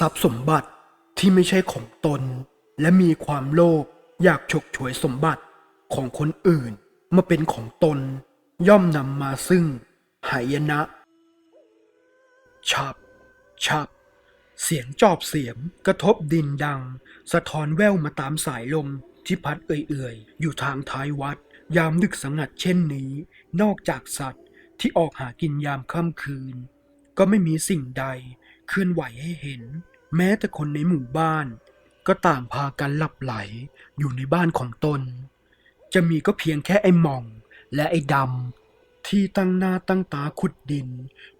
ทรัพย์สมบัติที่ไม่ใช่ของตน และมีความโลภอยากฉกฉวยสมบัติของคนอื่นมาเป็นของตน ย่อมนำมาซึ่ง หายนะ ฉับ ฉับ เสียงจอบเสียมกระทบดินดัง สะท้อนแว่วมาตามสายลมที่พัดเอื่อยๆ อยู่ทางท้ายวัด ยามดึกสงัดเช่นนี้ นอกจากสัตว์ที่ออกหากินยามค่ำคืน ก็ไม่มีสิ่งใดเคลื่อนไหวให้เห็น แม้แต่คนในหมู่บ้าน ก็ต่างพากันหลับไหลอยู่ในบ้านของตน จะมีก็เพียงแค่ไอ้หม่องและไอ้ดำที่ตั้งหน้าตั้งตาขุดดิน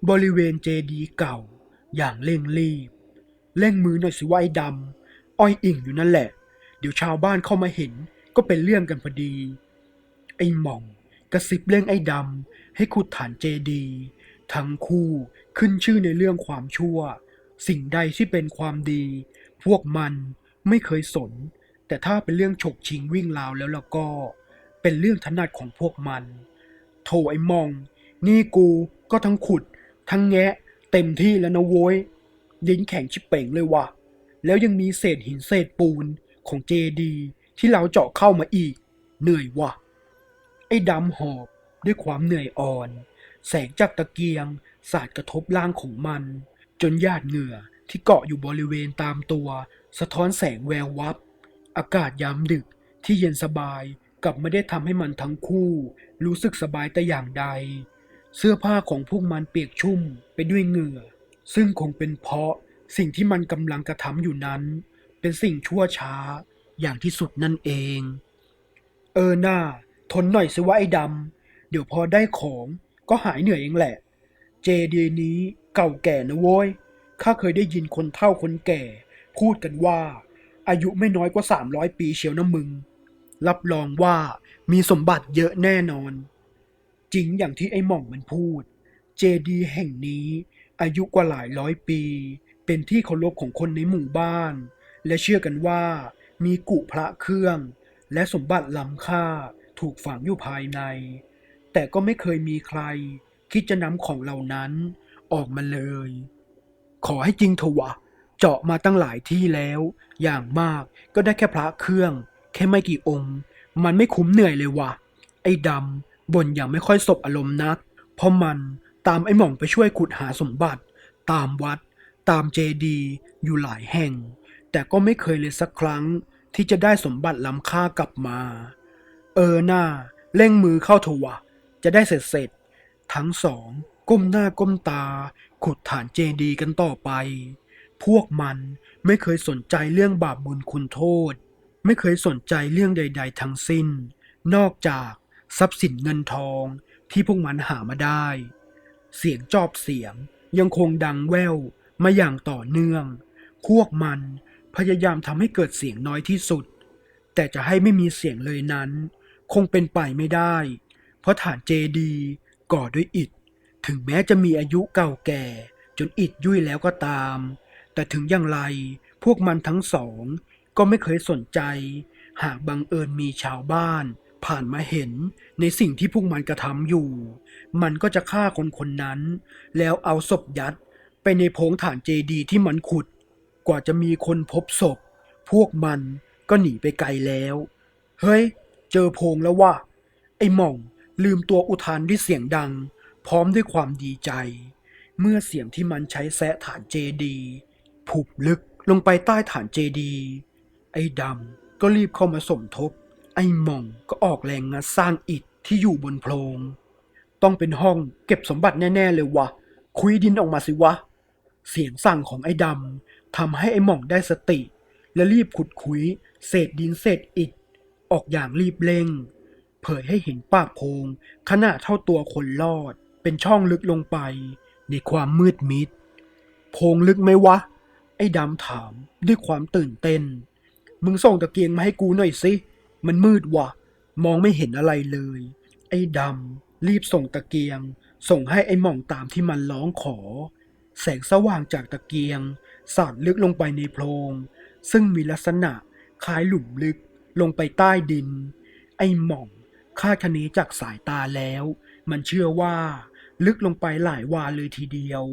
บริเวณเจดีย์เก่า อย่างเร่งรีบเร่งมือหน่อยสิว่าไอ้ดำอ้อยอิ่งอยู่นั่นแหละ เดี๋ยวชาวบ้านเข้ามาเห็นก็เป็นเรื่องกันพอดี ไอ้หม่องกระซิบเร่งไอ้ดำให้ขุดฐานเจดีย์ทั้งคู่ขึ้นชื่อในเรื่องความชั่ว สิ่งใดที่เป็นความดี พวกมันไม่เคยสน แต่ถ้าเป็นเรื่องฉกชิงวิ่งราวแล้วแล้วก็ เป็นเรื่องถนัดของพวกมัน โถไอ้มอง นี่กูก็ทั้งขุด ทั้งแงะ เต็มที่แล้วนะโว้ยลิ้นแข็งชิบเป่งเลยว่ะ แล้วยังมีเศษหินเศษปูนของเจดีที่เราเจาะเข้ามาอีก เหนื่อยว่ะ ไอ้ดำหอบด้วยความเหนื่อยอ่อน แสงจากตะเกียงสาดกระทบร่างของมัน จนหยาดเหงื่อที่เกาะอยู่บริเวณตามตัว สะท้อนแสงแวววับ อากาศยามดึกที่เย็นสบายกลับไม่ได้ทำให้มันทั้งคู่ รู้สึกสบายแต่อย่างใด เสื้อผ้าของพวกมันเปียกชุ่มไปด้วยเหงื่อ ซึ่งคงเป็นเพราะสิ่งที่มันกำลังกระทำอยู่นั้น เป็นสิ่งชั่วช้าอย่างที่สุดนั่นเอง เออหน้า ทนหน่อยสิว่าไอ้ดำเดี๋ยวพอได้ของก็หายเหนื่อยเองแหละ เจดีย์นี้เก่าแก่นะโว้ย ข้าเคยได้ยินคนเฒ่าคนแก่ พูดกันว่า อายุไม่น้อยกว่า 300 ปีเชียวนะมึง รับรองว่ามีสมบัติเยอะแน่นอน จริงอย่างที่ไอ้หม่องมันพูด เจดีย์แห่งนี้ อายุกว่าหลายร้อยปี เป็นที่เคารพของคนในหมู่บ้าน และเชื่อกันว่ามีกุพระเครื่อง และสมบัติล้ำค่าถูกฝังอยู่ภายใน แต่ก็ไม่เคยมีใคร คิดจะนำของเหล่านั้นออกมาเลย ขอให้จริงเถอะวะ เจาะมาตั้งหลายที่แล้ว อย่างมากก็ได้แค่พระเครื่อง แค่ไม่กี่องค์ มันไม่คุ้มเหนื่อยเลยวะไอ้ดำบ่นอย่างไม่ค่อยสบอารมณ์นัก เพราะมันตามไอ้หม่องไปช่วยขุดหาสมบัติ ตามวัด ตามเจดีอยู่หลายแห่ง แต่ก็ไม่เคยเลยสักครั้งที่จะได้สมบัติล้ำค่ากลับมา เออหน้าเร่งมือเข้าถวะจะได้เสร็จเสร็จ ทั้งสองก้มหน้าก้มตา ขุดฐานเจดีย์กันต่อไป พวกมันไม่เคยสนใจเรื่องบาปบุญคุณโทษ ไม่เคยสนใจเรื่องใด ๆ ทั้งสิ้น นอกจากทรัพย์สินเงินทองที่พวกมันหามาได้ เสียงจอบเสียงยังคงดังแว่วมาอย่างต่อเนื่อง พวกมันพยายามทำให้เกิดเสียงน้อยที่สุด แต่จะให้ไม่มีเสียงเลยนั้น คงเป็นไปไม่ได้ เพราะฐานเจดีย ก่อด้วยอิฐ ถึงแม้จะมีอายุเก่าแก่ จนอิฐยุ่ยแล้วก็ตาม แต่ถึงอย่างไรพวกมันทั้งสอง ก็ไม่เคยสนใจ หากบังเอิญมีชาวบ้าน ผ่านมาเห็นในสิ่งที่พวกมันกระทำอยู่ มันก็จะฆ่าคนคนนั้น แล้วเอาศพยัดไปในโพงฐานเจดีที่มันขุด กว่าจะมีคนพบศพ พวกมันก็หนีไปไกลแล้ว เฮ้ย เจอโพงแล้วว่ะไอ้หม่อง ลืมตัวอุทานด้วยเสียงดัง พร้อมด้วยความดีใจ เมื่อเสียงที่มันใช้แซะฐานเจดีผุบลึกลงไปใต้ฐานเจดี ไอ้ดำก็รีบเข้ามาสมทบ ไอ้หม่องก็ออกแรงงัดสร้างอิฐที่อยู่บนโพรง ต้องเป็นห้องเก็บสมบัติแน่ ๆ เลยวะ คุยดินออกมาสิวะ เสียงสั่งของไอ้ดำทำให้ไอ้หม่องได้สติ และรีบขุดคุยเศษดินเศษอิฐ ออกอย่างรีบเร่ง เผยให้เห็นปากโพงขนาดเท่าตัวคนลอด เป็นช่องลึกลงไป ในความมืดมิด โพงลึกไหมวะ ไอ้ดำถามด้วยความตื่นเต้น มึงส่งตะเกียงมาให้กูหน่อยสิ มันมืดวะมองไม่เห็นอะไรเลย ไอ้ดำรีบส่งตะเกียง ส่งให้ไอ้หม่องตามที่มันร้องขอ แสงสว่างจากตะเกียง สาดลึกลงไปในโพรงซึ่งมีลักษณะคล้ายหลุมลึกลงไปใต้ดิน ไอ้หม่อง คาดคะเนจากสายตาแล้ว มันเชื่อว่า ลึกลงไปหลายวาเลยทีเดียว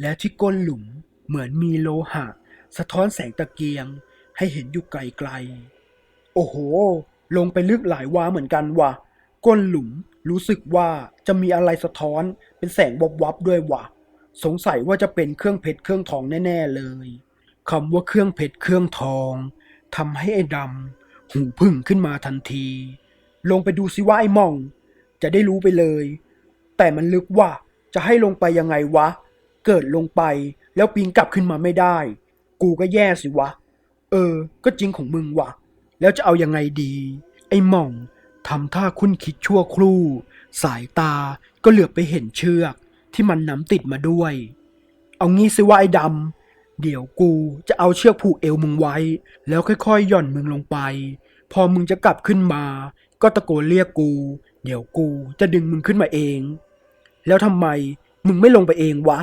และที่ก้นหลุมเหมือนมีโลหะ สะท้อนแสงตะเกียง ให้เห็นอยู่ไกลๆ โอ้โห ลงไปลึกหลายวาเหมือนกันว่ะ ก้นหลุมรู้สึกว่าจะมีอะไรสะท้อนเป็นแสงวบวับๆด้วยว่ะ สงสัยว่าจะเป็นเครื่องเพชรเครื่องทองแน่ ๆเลยคำว่าเครื่องเพชรเครื่องทองทำให้ไอ้ดำหูพึ่งขึ้นมาทันที ลงไปดูสิว่าไอ้มอง จะได้รู้ไปเลย แต่มันลึกว่าจะให้ลงไปยังไงวะ เกิดลงไปแล้วปีนกลับขึ้นมาไม่ได้ กูก็แย่สิวะ เออ ก็จริงของมึงวะแล้วจะเอายังไงดี ไอ้มองทำท่าคุ้นคิดชั่วครู่ สายตาก็เหลือบไปเห็นเชือกที่มันน้ำติดมาด้วย เอางี้สิว่าไอ้ดำ เดี๋ยวกูจะเอาเชือกผูกเอวมึงไว้ แล้วค่อยๆหย่อนมึงลงไป พอมึงจะกลับขึ้นมา ก็ตะโกนเรียกกู เดี๋ยวกูจะดึงมึงขึ้นมาเอง แล้วทำไมมึงไม่ลงไปเองวะ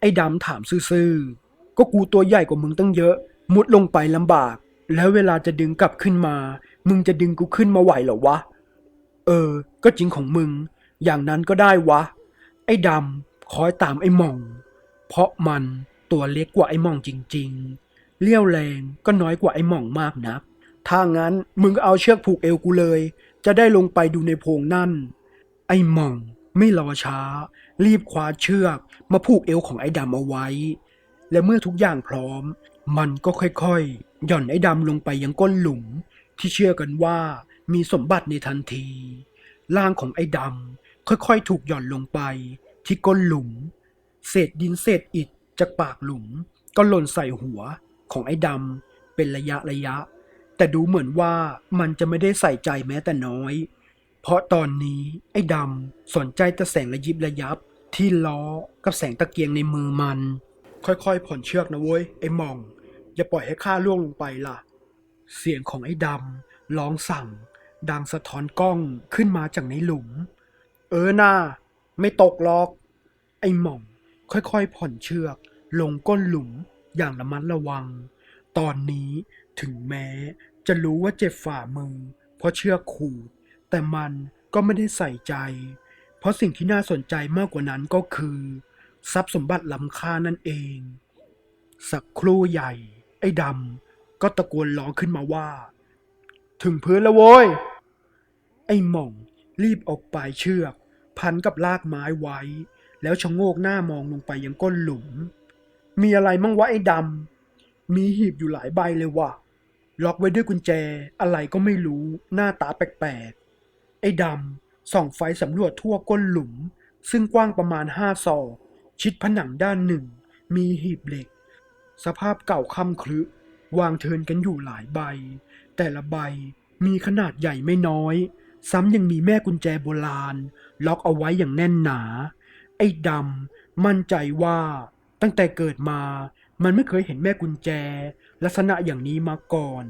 ไอ้ดำถามซื่อๆ ก็กูตัวใหญ่กว่ามึงตั้งเยอะ มุดลงไปลำบาก แล้วเวลาจะดึงกลับขึ้นมา มึงจะดึงกูขึ้นมาไหวเหรอวะ เออ ก็จริงของมึง อย่างนั้นก็ได้วะ ไอ้ดำคอยตามไอ้หม่อง เพราะมันตัวเล็กกว่าไอ้หม่องจริง ๆ เลี้ยวแรงก็น้อยกว่าไอ้หม่องมากนัก ถ้างั้นมึงก็เอาเชือกผูกเอวกูเลย จะได้ลงไปดูในโพงนั่น ไอ้หม่องไม่รอช้า รีบคว้าเชือกมาผูกเอวของไอ้ดำเอาไว้ และเมื่อทุกอย่างพร้อม มันก็ค่อยๆ หย่อนไอ้ดำลงไปยังก้นหลุม ที่เชื่อกันว่ามีสมบัติในทันที ร่างของไอ้ดำค่อยๆ ถูกหย่อนลงไป ที่ก้นหลุม เศษดินเศษอิฐจากปากหลุม ก็หล่นใส่หัวของไอ้ดำเป็นระยะระยะ แต่ดูเหมือนว่ามันจะไม่ได้ใส่ใจแม้แต่น้อย เพราะตอนนี้ไอ้ดำสนใจแต่แสงระยิบระยับ ที่ล้อกับแสงตะเกียงในมือมัน ค่อยๆผ่อนเชือกนะเว้ย ไอ้หมอง อย่าปล่อยให้ข้าล่วงลงไปล่ะ เสียงของไอ้ดำร้องสั่ง ดังสะท้อนกล้องขึ้นมาจากในหลุม เออหน่าไม่ตกหรอก ไอ้หม่อง ค่อยๆผ่อนเชือก ลงก้นหลุมอย่างระมัดระวัง ตอนนี้ ถึงแม้จะรู้ว่าเจ็บฝ่ามือ เพราะเชือกขูด แต่มันก็ไม่ได้ใส่ใจ เพราะสิ่งที่น่าสนใจมากกว่านั้นก็คือ ทรัพย์สมบัติล้ำค่านั่นเอง สักครู่ใหญ่ ไอ้ดำก็ตะโกนร้องขึ้นมาว่า ถึงพื้นแล้วโว้ย ไอ้หม่องรีบออกปลายเชือก พันกับลากไม้ไว้ แล้วชะโงกหน้ามองลงไปยังก้นหลุม มีอะไรมั่งวะไอ้ดำมีหีบอยู่หลายใบเลยว่ะ ล็อกไว้ด้วยกุญแจอะไรก็ไม่รู้หน้าตาแปลกๆ ไอ้ดำส่องไฟสำรวจทั่วก้นหลุม ซึ่งกว้างประมาณห้าศอกชิดผนังด้านหนึ่ง มีหีบเหล็ก สภาพเก่าค่ำครึวางเทินกันอยู่หลายใบ แต่ละใบมีขนาดใหญ่ไม่น้อย ซ้ำยังมีแม่กุญแจโบราณ ล็อกเอาไว้อย่างแน่นหนา ไอ้ดำมั่นใจว่า ตั้งแต่เกิดมามันไม่เคยเห็นแม่กุญแจ ลักษณะอย่างนี้มาก่อน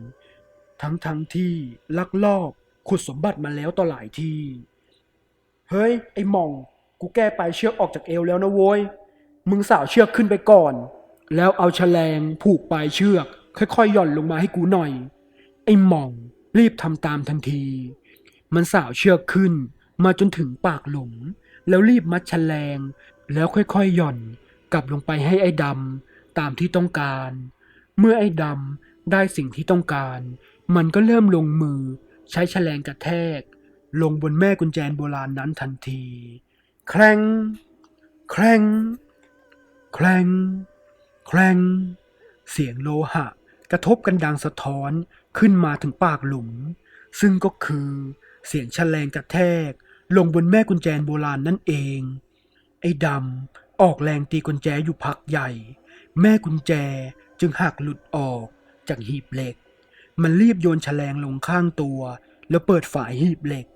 ทั้งทั้งๆที่ลักลอบขุดสมบัติมาแล้วต่อหลายที่เฮ้ย ไอ้หม่อง กูแก้ไปเชือกออกจากเอวแล้วนะโว้ย มึงสาวเชือกขึ้นไปก่อน แล้วเอาแฉลงผูกปลายเชือก ค่อยๆหย่อนลงมาให้กูหน่อย ไอ้หม่องรีบทำตามทันที มันสาวเชือกขึ้น มาจนถึงปากหลุม แล้วรีบมัดแฉลง แล้วค่อยๆหย่อน กลับลงไปให้ไอ้ดำตามที่ต้องการ เมื่อไอ้ดำได้สิ่งที่ต้องการ มันก็เริ่มลงมือ ใช้แฉลงกระแทก ลงบนแม่กุญแจโบราณนั้นทันที แครงแครงแครงแครงเสียงโลหะ กระทบกันดังสะท้อนขึ้นมาถึงปากหลุม ซึ่งก็คือเสียงแฉลงกระแทก ลงบนแม่กุญแจโบราณนั่นเอง ไอ้ดำออกแรงตีกุญแจอยู่พักใหญ่ แม่กุญแจ จึงหักหลุดออกจากหีบเหล็ก มันรีบโยนแฉลงลงข้างตัว แล้วเปิดฝาหีบเหล็ก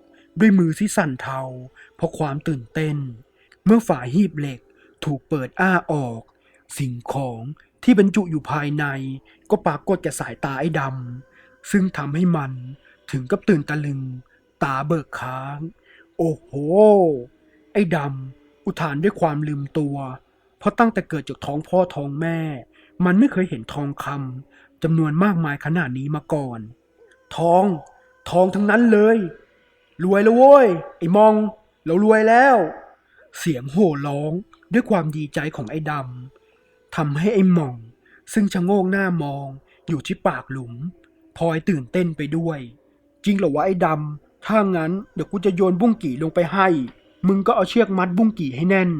ด้วยมือที่สั่นเทาเพราะความตื่นเต้น เมื่อฝาหีบเหล็กถูกเปิดอ้าออก สิ่งของที่บรรจุอยู่ภายใน ก็ปรากฏแก่สายตาไอ้ดำซึ่งทำให้มันถึงกับตื่นตะลึง ตาเบิกค้าง โอ้โห ไอ้ดำอุทานด้วยความลืมตัว เพราะตั้งแต่เกิดจากท้องพ่อท้องแม่ มันไม่เคยเห็นทองคำจำนวนมากมายขนาดนี้มาก่อน ทอง ทองทั้งนั้นเลย รวยแล้วโว้ย ไอ้มอง เรารวยแล้ว เสียงโห่ร้องด้วยความดีใจของไอ้ดำทำให้ไอ้มอง ซึ่งชะโงงหน้ามองอยู่ที่ปากหลุมพลอยตื่นเต้นไปด้วย จริงเหรอวะไอ้ดำถ้างั้นเดี๋ยวกูจะโยนบุ้งกี่ลงไปให้ มึงก็เอาเชือกมัดบุ้งกี่ให้แน่น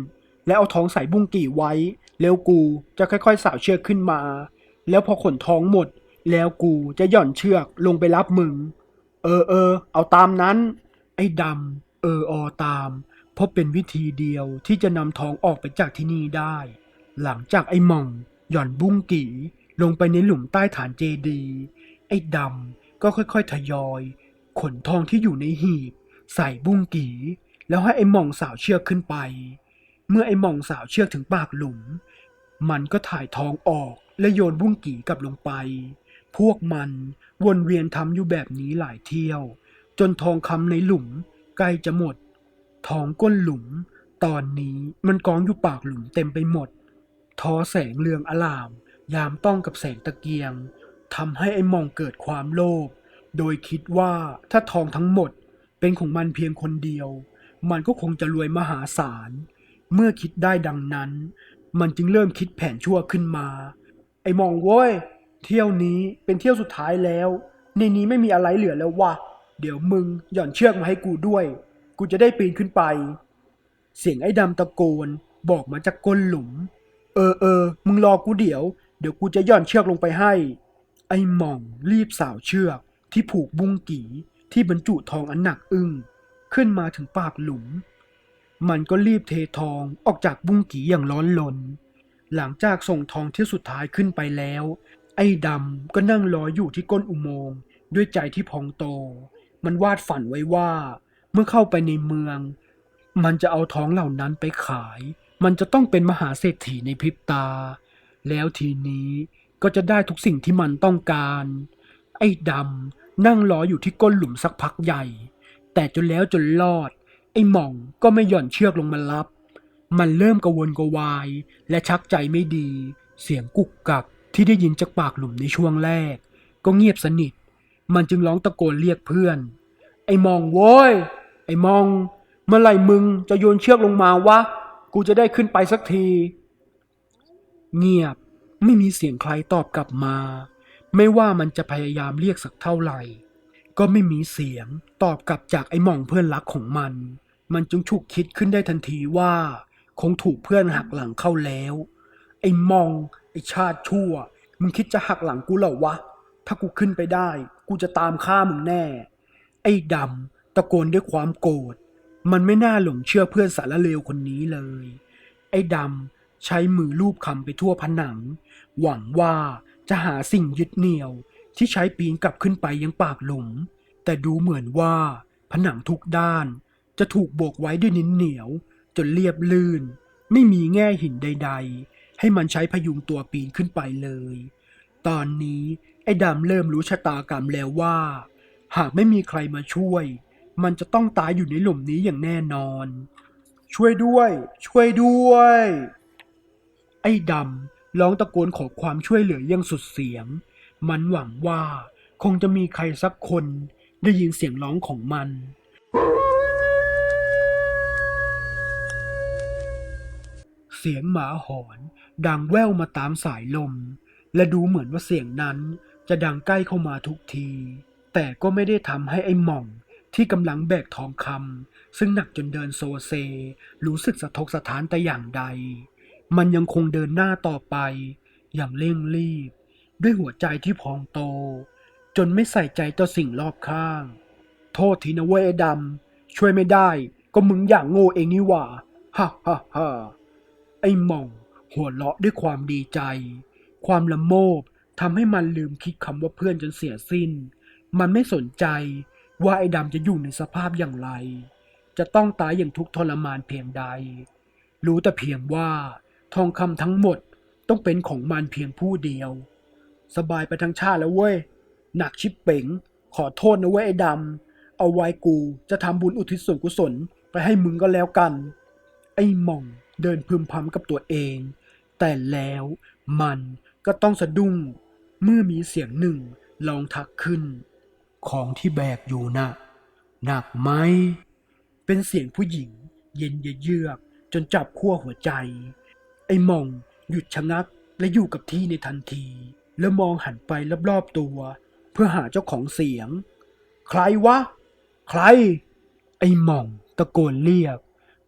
แล้วเอาท้องใส่บุ้งกี่ไว้ แล้วกูจะค่อยๆสาวเชือกขึ้นมา แล้วพอขนท้องหมด แล้วกูจะหย่อนเชือกลงไปรับมึง เออเออ เอาตามนั้น ไอ้ดำเอออตาม เพราะเป็นวิธีเดียวที่จะนำท้องออกไปจากที่นี่ได้ หลังจากไอ้มอง หย่อนบุ้งกี่ลงไปในหลุมใต้ฐานเจดี ไอ้ดำก็ค่อยๆทยอย ขนทองที่อยู่ในหีบ ใส่บุ้งกี่แล้วให้ไอ้มองสาวเชือกขึ้นไป เมื่อไอ้มองสาวเชือกถึงปากหลุม มันก็ถ่ายทองออกและโยนบุ้งกี่กลับลงไป พวกมันวนเวียนทำอยู่แบบนี้หลายเที่ยว จนทองคำในหลุมใกล้จะหมด ทองก้นหลุม ตอนนี้มันกองอยู่ปากหลุมเต็มไปหมด ทอแสงเรืองอลาม ยามต้องกับแสงตะเกียงทำให้ไอ้มองเกิดความโลภ โดยคิดว่าถ้าทองทั้งหมดเป็นของมันเพียงคนเดียว มันก็คงจะรวยมหาศาล เมื่อคิดได้ดังนั้น มันจึงเริ่มคิดแผนชั่วขึ้นมา ไอ้มองเว้ย เที่ยวนี้เป็นเที่ยวสุดท้ายแล้ว ในนี้ไม่มีอะไรเหลือแล้ววะ เดี๋ยวมึงหย่อนเชือกมาให้กูด้วย กูจะได้ปีนขึ้นไป เสียงไอ้ดำตะโกนบอกมาจากก้นหลุม เออเออ มึงรอกูเดี๋ยว เดี๋ยวกูจะหย่อนเชือกลงไปให้ ไอ้หม่องรีบสาวเชือกที่ผูกบุ้งกีที่บรรจุทองอันหนักอึ้งขึ้นมาถึงปากหลุม มันก็รีบเททองออกจากบุ้งกี่อย่างร้อนลน หลังจากส่งทองที่สุดท้ายขึ้นไปแล้ว ไอ้ดำก็นั่งรออยู่ที่ก้นอุโมงค์ด้วยใจที่พองโต มันวาดฝันไว้ว่า เมื่อเข้าไปในเมือง มันจะเอาท้องเหล่านั้นไปขาย มันจะต้องเป็นมหาเศรษฐีในพริบตา แล้วทีนี้ก็จะได้ทุกสิ่งที่มันต้องการ ไอ้ดำนั่งรออยู่ที่ก้นหลุมสักพักใหญ่ แต่จนแล้วจนรอด ไอ้หม่องก็ไม่หย่อนเชือกลงมารับ มันเริ่มกระวนกระวาย และชักใจไม่ดี เสียงกุกกักที่ได้ยินจากปากหลุมในช่วงแรก ก็เงียบสนิท มันจึงร้องตะโกนเรียกเพื่อน ไอ้มองโว้ย ไอ้มอง เมื่อไหร่มึงจะโยนเชือกลงมาวะ กูจะได้ขึ้นไปสักที เงียบ ไม่มีเสียงใครตอบกลับมา ไม่ว่ามันจะพยายามเรียกสักเท่าไหร่ ก็ไม่มีเสียงตอบกลับจากไอ้มองเพื่อนรักของมัน มันจึงฉุกคิดขึ้นได้ทันทีว่า คงถูกเพื่อนหักหลังเข้าแล้ว ไอ้มอง ไอ้ชาติชั่ว มึงคิดจะหักหลังกูเหรอวะ ถ้ากูขึ้นไปได้ กูจะตามฆ่ามึงแน่ ไอ้ดำตะโกนด้วยความโกรธ มันไม่น่าหลงเชื่อเพื่อนสารเลวคนนี้เลย ไอ้ดำใช้มือลูบคำไปทั่วผนัง หวังว่าจะหาสิ่งยึดเหนี่ยว ที่ใช้ปีนกลับขึ้นไปยังปากหลุม แต่ดูเหมือนว่าผนังทุกด้าน จะถูกโบกไว้ด้วยนิ้นเหนียว จนเรียบลื่น ไม่มีแง่หินใด ๆ ให้มันใช้พยุงตัวปีนขึ้นไปเลย ตอนนี้ไอ้ดำเริ่มรู้ชะตากรรมแล้วว่า หากไม่มีใครมาช่วย มันจะต้องตายอยู่ในหลุมนี้อย่างแน่นอน ช่วยด้วย ช่วยด้วย ไอ้ดำร้องตะโกนขอความช่วยเหลืออยังสุดเสียง มันหวังว่าคงจะมีใครสักคนได้ยินเสียงร้องของมัน สียงหมาหอนดังแว่วมาตามสายลม และดูเหมือนว่าเสียงนั้นจะดังใกล้เข้ามาทุกที แต่ก็ไม่ได้ทำให้ไอ้หม่องที่กำลังแบกทองคำซึ่งหนักจนเดินโซเซ รู้สึกสะทกสะท้านแต่อย่างใด มันยังคงเดินหน้าต่อไป อย่างเร่งรีบ ด้วยหัวใจที่พองโต จนไม่ใส่ใจต่อสิ่งรอบข้าง โทษทีนะเว้ยไอ้ดำช่วยไม่ได้ ก็มึงอย่างโง่เองนี่หว่าฮ่าฮ่าฮ่า อ้หม่อง หัวเราะด้วยความดีใจ ความละโมบทำให้มันลืมคิดคำว่าเพื่อนจนเสียสิ้น มันไม่สนใจว่าไอ้ดำจะอยู่ในสภาพอย่างไร จะต้องตายอย่างทุกทรมานเพียงใด รู้แต่เพียงว่าทองคำทั้งหมดต้องเป็นของมันเพียงผู้เดียว สบายไปทั้งชาติแล้วเว้ย หนักชิบเป๋ง ขอโทษนะเว้ยไอ้ดำ เอาไว้กูจะทำบุญอุทิศส่วนกุศลไปให้มึงก็แล้วกัน ไอ้หม่อง เดินพึมพำกับตัวเอง แต่แล้วมันก็ต้องสะดุ้งเมื่อมีเสียงหนึ่งลองทักขึ้น ของที่แบกอยู่น่ะหนักไหม เป็นเสียงผู้หญิง เย็นเยือกจนจับขั้วหัวใจ ไอ้มองหยุดชะงักและอยู่กับที่ในทันที แล้วมองหันไปรอบๆตัว เพื่อหาเจ้าของเสียง ใครวะ ใคร ไอ้มองตะโกนเรียก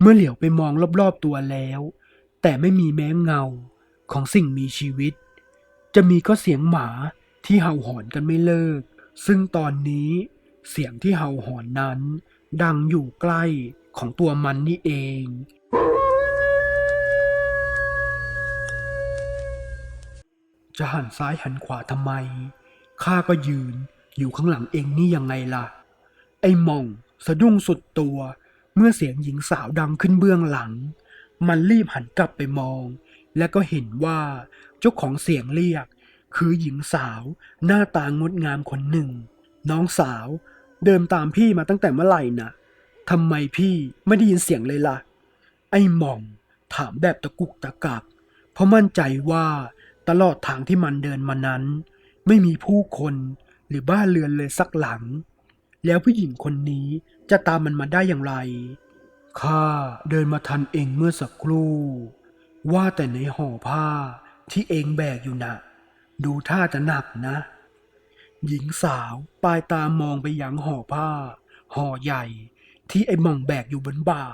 เมื่อเหลียวไปมองรอบๆตัวแล้ว แต่ไม่มีแม้เงาของสิ่งมีชีวิต จะมีก็เสียงหมาที่เห่าหอนกันไม่เลิก ซึ่งตอนนี้เสียงที่เห่าหอนนั้น ดังอยู่ใกล้ของตัวมันนี่เอง จะหันซ้ายหันขวาทำไม ข้าก็ยืนอยู่ข้างหลังเองนี่ยังไงล่ะ ไอ้มองสะดุ้งสุดตัว เมื่อเสียงหญิงสาวดังขึ้นเบื้องหลัง มันรีบหันกลับไปมอง และก็เห็นว่าเจ้าของเสียงเรียก คือหญิงสาวหน้าตางดงามคนหนึ่ง น้องสาวเดินตามพี่มาตั้งแต่เมื่อไหร่น่ะทำไมพี่ไม่ได้ยินเสียงเลยล่ะ ไอ้หม่องถามแบบตะกุกตะกัก เพราะมั่นใจว่าตลอดทางที่มันเดินมานั้น ไม่มีผู้คนหรือบ้านเรือนเลยสักหลัง แล้วผู้หญิงคนนี้ จะตามมันมาได้อย่างไร ข้าเดินมาทันเองเมื่อสักครู่ ว่าแต่ในห่อผ้าที่เองแบกอยู่นะดูท่าจะหนักนะ หญิงสาวปลายตามองไปยังห่อผ้า ห่อใหญ่ ที่ไอ้มองแบกอยู่บนบ่า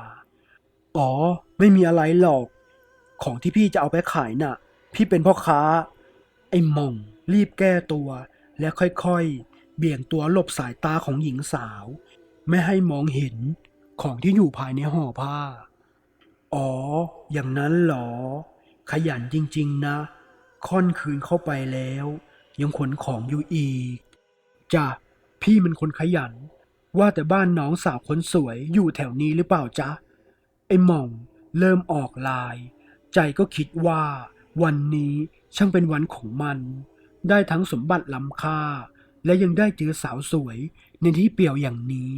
อ๋อ ไม่มีอะไรหรอก ของที่พี่จะเอาไปขายน่ะ พี่เป็นพ่อค้า ไอ้มองรีบแก้ตัว และค่อยๆ เบี่ยงตัวหลบสายตาของหญิงสาว ไม่ให้มองเห็นของที่อยู่ภายในห่อผ้า อ๋อ อย่างนั้นเหรอ ขยันจริงๆนะ ค่อนคืนเข้าไปแล้ว ยังขนของอยู่อีก จ้ะ พี่เป็นคนขยัน ว่าแต่บ้านน้องสาวคนสวยอยู่แถวนี้หรือเปล่าจ๊ะ ไอ้หม่องเริ่มออกลาย ใจก็คิดว่า วันนี้ช่างเป็นวันของมัน ได้ทั้งสมบัติล้ำค่า และยังได้เจอสาวสวย ในที่เปี่ยวอย่างนี้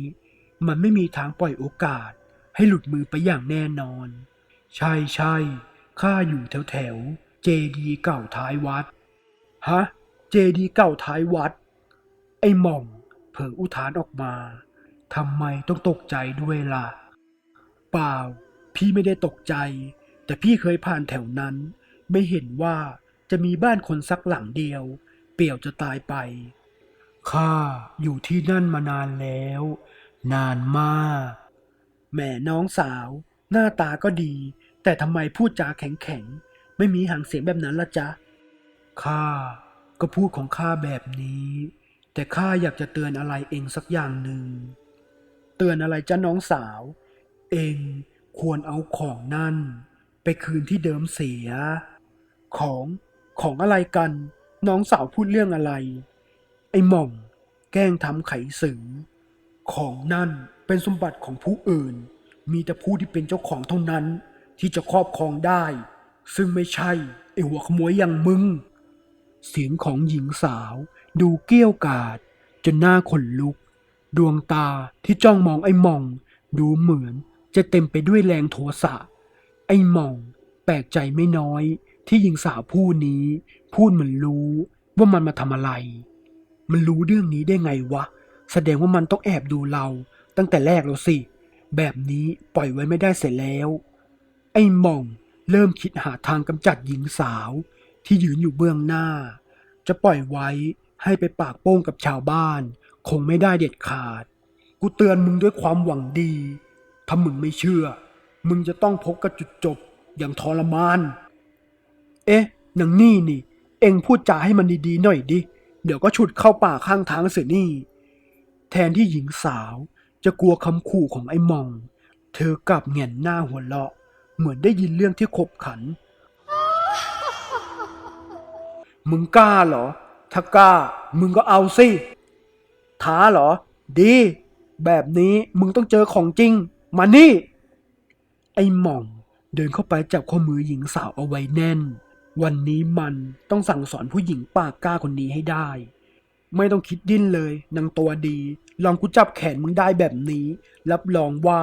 มันไม่มีทางปล่อยโอกาส ให้หลุดมือไปอย่างแน่นอน ใช่ใช่ข้าอยู่แถวแถวเจดีเก่าท้ายวัด ฮะ เจดีเก่าท้ายวัด ไอ้หม่อง เผลออุทานออกมาทำไมต้องตกใจด้วยล่ะ เปล่า พี่ไม่ได้ตกใจ แต่พี่เคยผ่านแถวนั้น ไม่เห็นว่าจะมีบ้านคนสักหลังเดียว เปี่ยวจะตายไป ข้าอยู่ที่นั่นมานานแล้ว นานมากแหม่น้องสาว หน้าตาก็ดี แต่ทำไมพูดจาแข็งๆไม่มีหางเสียงแบบนั้นละจ๊ะข้าก็พูดของข้าแบบนี้ แต่ข้าอยากจะเตือนอะไรเองสักอย่างหนึ่ง เตือนอะไรจ้ะน้องสาว เองควรเอาของนั่น ไปคืนที่เดิมเสีย ของของอะไรกัน น้องสาวพูดเรื่องอะไร ไอ้หม่องแกล้งทำไขสือ ของนั่นเป็นสมบัติของผู้อื่น มีแต่ผู้ที่เป็นเจ้าของเท่านั้น ที่จะครอบครองได้ ซึ่งไม่ใช่ไอ้หัวขโมยอย่างมึง เสียงของหญิงสาวดูเกี้ยวกาดจนหน้าขนลุก ดวงตาที่จ้องมองไอ้หม่อง ดูเหมือนจะเต็มไปด้วยแรงโทสะ ไอ้หม่อง แปลกใจไม่น้อย ที่หญิงสาวผู้นี้ พูดเหมือนรู้ว่ามันมาทำอะไร มันรู้เรื่องนี้ได้ไงวะ แสดงว่ามันต้องแอบดูเรา ตั้งแต่แรกแล้วสิ แบบนี้ปล่อยไว้ไม่ได้เสร็จแล้ว ไอ้มองเริ่มคิดหาทางกำจัดหญิงสาว ที่ยืนอยู่เบื้องหน้า จะปล่อยไว้ให้ไปปากโป้งกับชาวบ้าน คงไม่ได้เด็ดขาด กูเตือนมึงด้วยความหวังดี ถ้ามึงไม่เชื่อ มึงจะต้องพบกับจุดจบอย่างทรมาน เอ๊ะนางนี่นี่ เอ็งพูดจาให้มันดีๆหน่อยดิ เดี๋ยวก็ฉุดเข้าป่าข้างทางเสียนี่ แทนที่หญิงสาวจะกลัวคำขู่ของไอ้มอง เธอกลับแหง่นหน้าหัวเราะ เหมือนได้ยินเรื่องที่ขบขัน มึงกล้าเหรอ ถ้ากล้า มึงก็เอาสิ ท้าเหรอ ดี แบบนี้มึงต้องเจอของจริง มานี่ ไอ้มองเดินเข้าไปจับข้อมือหญิงสาวเอาไว้แน่น วันนี้มันต้องสั่งสอนผู้หญิงปากกล้าคนนี้ให้ได้ ไม่ต้องคิดดิ้นเลยนางตัวดี ลองกูจับแขนมึงได้แบบนี้ รับรองว่า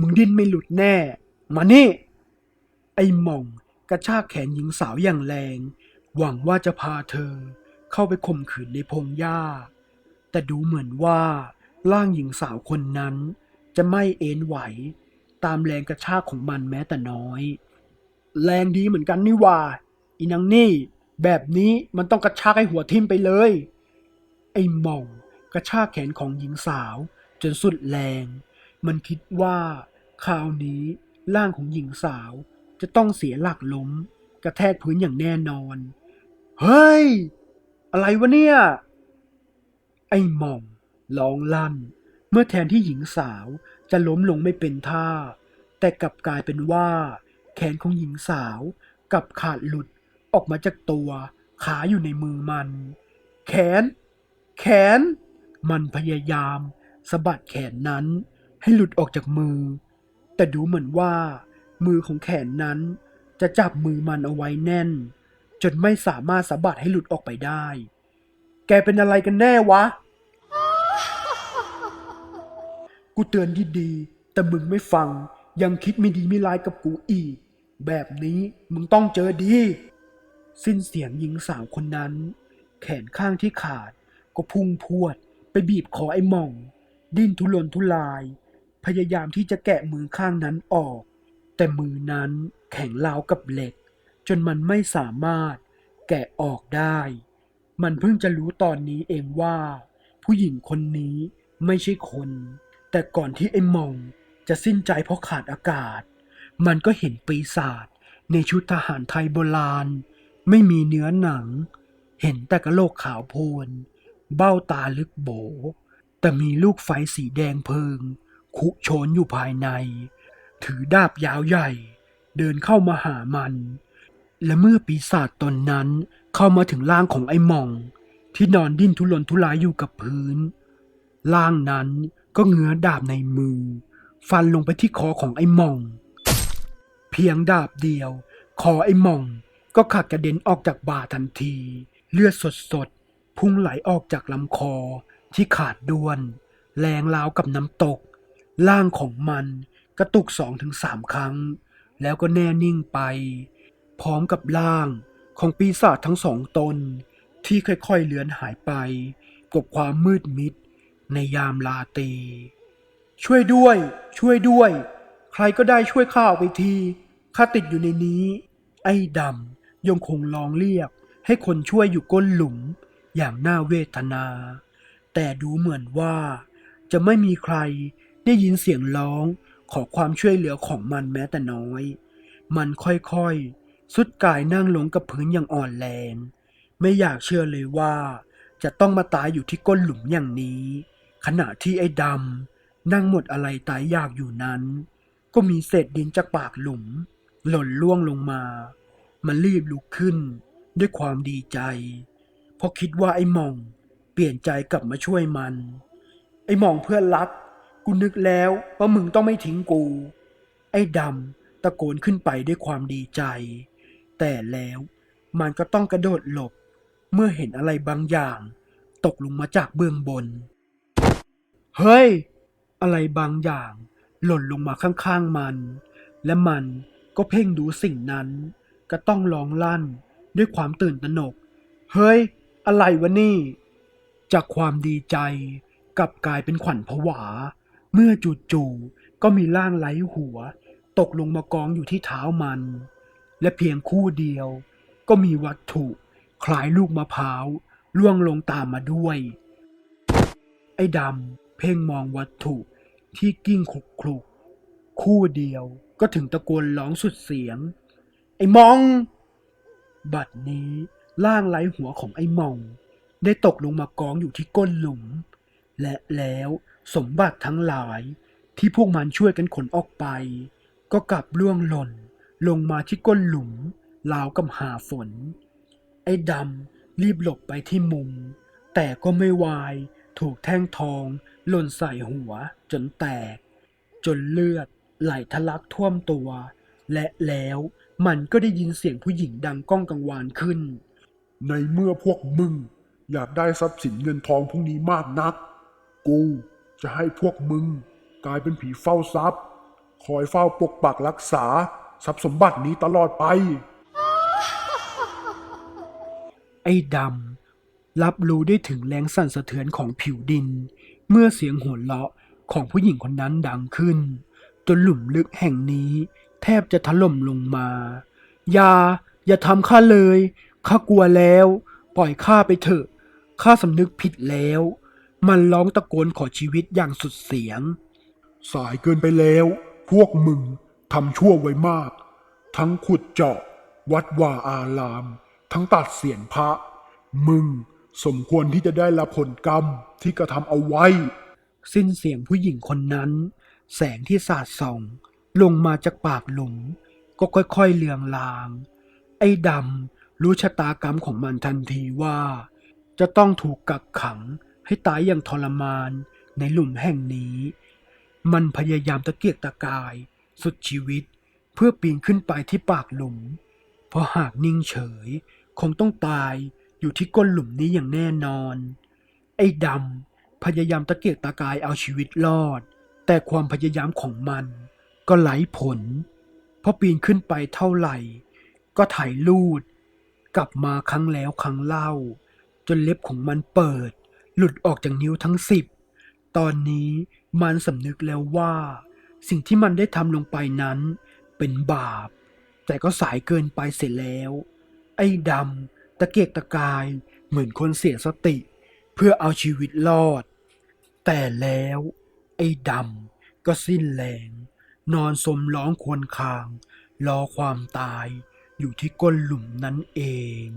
มึงดิ้นไม่หลุดแน่ มานี่ ไอ้หม่องกระชากแขนหญิงสาวอย่างแรง หวังว่าจะพาเธอ เข้าไปข่มขืนในพงหญ้า แต่ดูเหมือนว่า ร่างหญิงสาวคนนั้น จะไม่เอ็นไหว ตามแรงกระชากของมันแม้แต่น้อย แรงดีเหมือนกันนี่ว่า อีนางนี่ แบบนี้มันต้องกระชากให้หัวทิ่มไปเลย ไอ้หม่องกระชากแขนของหญิงสาว จนสุดแรง มันคิดว่าคราวนี้ร่างของหญิงสาวจะต้องเสียหลักล้ม กระแทกพื้นอย่างแน่นอน เฮ้ย อะไรวะเนี่ย ไอ้หม่องร้องลั่น เมื่อแทนที่หญิงสาวจะล้มลงไม่เป็นท่า แต่กลับกลายเป็นว่า แขนของหญิงสาวกลับขาดหลุด ออกมาจากตัว ขาอยู่ในมือมัน แขน แขน มันพยายามสะบัดแขนนั้น ให้หลุดออกจากมือ แต่ดูเหมือนว่า มือของแขนนั้น จะจับมือมันเอาไว้แน่น จนไม่สามารถสะบัดให้หลุดออกไปได้ แกเป็นอะไรกันแน่วะ กูเตือนดีๆ แต่มึงไม่ฟัง ยังคิดไม่ดีไม่ร้ายกับกูอีก แบบนี้มึงต้องเจอดี สิ้นเสียงหญิงสาวคนนั้น แขนข้างที่ขาดก็พุ่งพวด ไปบีบคอไอ้หม่อง ดิ้นทุรนทุราย พยายามที่จะแกะมือข้างนั้นออก แต่มือนั้นแข็งราวกับเหล็ก จนมันไม่สามารถแกะออกได้ มันเพิ่งจะรู้ตอนนี้เองว่า ผู้หญิงคนนี้ไม่ใช่คน แต่ก่อนที่ไอ้มองจะสิ้นใจเพราะขาดอากาศ มันก็เห็นปีศาจในชุดทหารไทยโบราณ ไม่มีเนื้อหนัง เห็นแต่กระโหลกขาวโพลน เบ้าตาลึกโบ แต่มีลูกไฟสีแดงเพิง คุโชนอยู่ภายใน ถือดาบยาวใหญ่ เดินเข้ามาหามัน และเมื่อปีศาจตนนั้นเข้ามาถึงร่างของไอ้หม่อง ที่นอนดิ้นทุรนทุรายอยู่กับพื้น ร่างนั้นก็เงื้อดาบในมือ ฟันลงไปที่คอของไอ้หม่อง เพียงดาบเดียว คอไอ้หม่อง ก็ขาดกระเด็นออกจากบ่าทันที เลือดสดๆ พุ่งไหลออกจากลำคอที่ขาดด้วน แรงราวกับน้ำตก ร่างของมันกระตุกสองถึงสามครั้ง แล้วก็แน่นิ่งไป พร้อมกับร่างของปีศาจทั้งสองตน ที่ค่อยๆเลือนหายไปกับความมืดมิด ในยามลาตี ช่วยด้วย ช่วยด้วย ใครก็ได้ช่วยข้าออกไปทีข้าติดอยู่ในนี้ ไอ้ดำ ยังคงร้องเรียก ให้คนช่วยอยู่ก้นหลุมอย่างน่าเวทนา แต่ดูเหมือนว่า จะไม่มีใครได้ยินเสียงร้องขอความช่วยเหลือของมันแม้แต่น้อย มันค่อยๆสุดกายนั่งลงกับพื้นอย่างอ่อนแรง ไม่อยากเชื่อเลยว่า จะต้องมาตายอยู่ที่ก้นหลุมอย่างนี้ ขณะที่ไอ้ดำนั่งหมดอะไรตายอยากอยู่นั้น ก็มีเศษดินจากปากหลุม หล่นล่วงลงมา มันรีบลุกขึ้น ด้วยความดีใจ เพราะคิดว่าไอ้มองเปลี่ยนใจกลับมาช่วยมัน ไอ้มองเพื่อนรัก กูนึกแล้วว่ามึงต้องไม่ทิ้งกู ไอ้ดำตะโกนขึ้นไปด้วยความดีใจ แต่แล้วมันก็ต้องกระโดดหลบ เมื่อเห็นอะไรบางอย่าง ตกลงมาจากเบื้องบน เฮ้ย อะไรบางอย่าง หล่นลงมาข้างๆมัน และมันก็เพ่งดูสิ่งนั้น ก็ต้องร้องลั่นด้วยความตื่นตระหนก เฮ้ย อะไรวะนี่ จากความดีใจกลับกลายเป็นขวัญผวา เมื่อจู่ๆก็มีร่างไร้หัว ตกลงมากองอยู่ที่เท้ามัน และเพียงคู่เดียว ก็มีวัตถุคล้ายลูกมะพร้าวล่วงลงตามมาด้วย ไอ้ดำเพ่งมองวัตถุที่กิ้งคลุกคลุกคู่เดียวก็ถึงตะโกนร้องสุดเสียง ไอ้มอง บัดนี้ร่างไร้หัวของไอ้มอง ได้ตกลงมากองอยู่ที่ก้นหลุม และแล้วสมบัติทั้งหลายที่พวกมันช่วยกันขนออกไป ก็กลับล่วงหล่นลงมาที่ก้นหลุมราวกับหาฝน ไอ้ดำรีบหลบไปที่มุม แต่ก็ไม่วายถูกแท่งทองหล่นใส่หัวจนแตก จนเลือดไหลทะลักท่วมตัว และแล้ว มันก็ได้ยินเสียงผู้หญิงดังก้องกังวานขึ้น ในเมื่อพวกมึง อยากได้ทรัพย์สินเงินทองพวกนี้มากนัก กูจะให้พวกมึง กลายเป็นผีเฝ้าทรัพย์ คอยเฝ้าปกปักรักษาทรัพย์สมบัตินี้ตลอดไป ไอ้ดำรับรู้ได้ถึงแรงสั่นสะเทือนของผิวดิน เมื่อเสียงหัวเราะของผู้หญิงคนนั้นดังขึ้น จนหลุมลึกแห่งนี้ แทบจะถล่มลงมา อย่า อย่าทำข้าเลย ข้ากลัวแล้ว ปล่อยข้าไปเถอะ ข้าสำนึกผิดแล้ว มันร้องตะโกนขอชีวิตอย่างสุดเสียง สายเกินไปแล้ว พวกมึงทำชั่วไว้มาก ทั้งขุดเจาะ วัดวาอาราม ทั้งตัดเสียนพระ มึงสมควรที่จะได้รับผลกรรมที่กระทำเอาไว้ สิ้นเสียงผู้หญิงคนนั้น แสงที่สาดส่อง ลงมาจากปากหลุม ก็ค่อยๆเลืองลาง ไอ้ดำรู้ชะตากรรมของมันทันทีว่า จะต้องถูกกักขังให้ตายอย่างทรมานในหลุมแห่งนี้ มันพยายามตะเกียกตะกาย สุดชีวิตเพื่อปีนขึ้นไปที่ปากหลุม เพราะหากนิ่งเฉย คงต้องตายอยู่ที่ก้นหลุมนี้อย่างแน่นอน ไอ้ดำพยายามตะเกียกตะกายเอาชีวิตรอด แต่ความพยายามของมัน ก็ไร้ผล เพราะปีนขึ้นไปเท่าไหร่ ก็ถ่ายลูด กลับมาครั้งแล้วครั้งเล่า จนเล็บของมันเปิด หลุดออกจากนิ้วทั้งสิบ ตอนนี้มันสำนึกแล้วว่า สิ่งที่มันได้ทำลงไปนั้นเป็นบาป แต่ก็สายเกินไปเสร็จแล้ว ไอ้ดำตะเกียกตะกายเหมือนคนเสียสติ เพื่อเอาชีวิตรอด แต่แล้ว ไอ้ดำก็สิ้นแรง นอนสมร้องควรคาง รอความตายอยู่ที่ก้นหลุมนั้นเอง